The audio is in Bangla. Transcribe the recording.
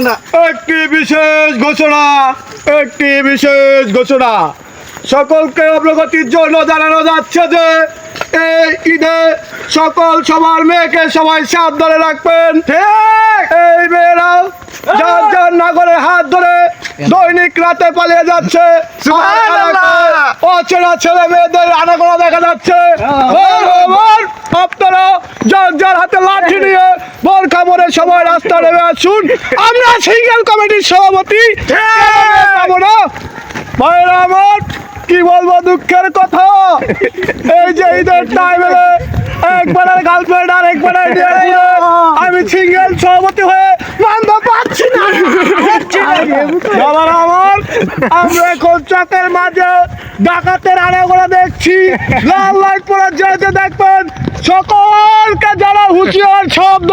আমরা। একটি বিশেষ ঘোষণা একটি বিশেষ ঘোষণা। সকলকে অগ্রগতির জন্য জানানো যাচ্ছে যে এই ঈদে সকল সবার মেয়েকে সবাই সাবধানে রাখবেন। ঠিক। এই মেয়েরা যার যার নাগরের হাত ধরে দৈনিক রাতে পালিয়ে যাচ্ছে। অচেনা ছেলে মেয়েদের আনাগোনা দেখা যাচ্ছে। বল, আপনারা যার যার হাতে লাঠি নিয়ে খাবরে সবাই রাস্তা নেমে আসুন। আমরা সিঙ্গেল কমিটির সভাপতি। ভাইরা আমার কি বলব দুঃখের কথা। এই যে ঈদের টাইমে একবারের গার্লফ্রেন্ড আর একবারের আমি সিঙ্গেল সভাপতি হয়ে মানতে পারছি না। বাবার আমার আমরা এখন চকের মাঝে ডাকাতের আনাগোনা দেখছি। লাল লাইট পরে যেতে দেখবেন। সকলকে যারা হুঁশিয়ার শব্দ।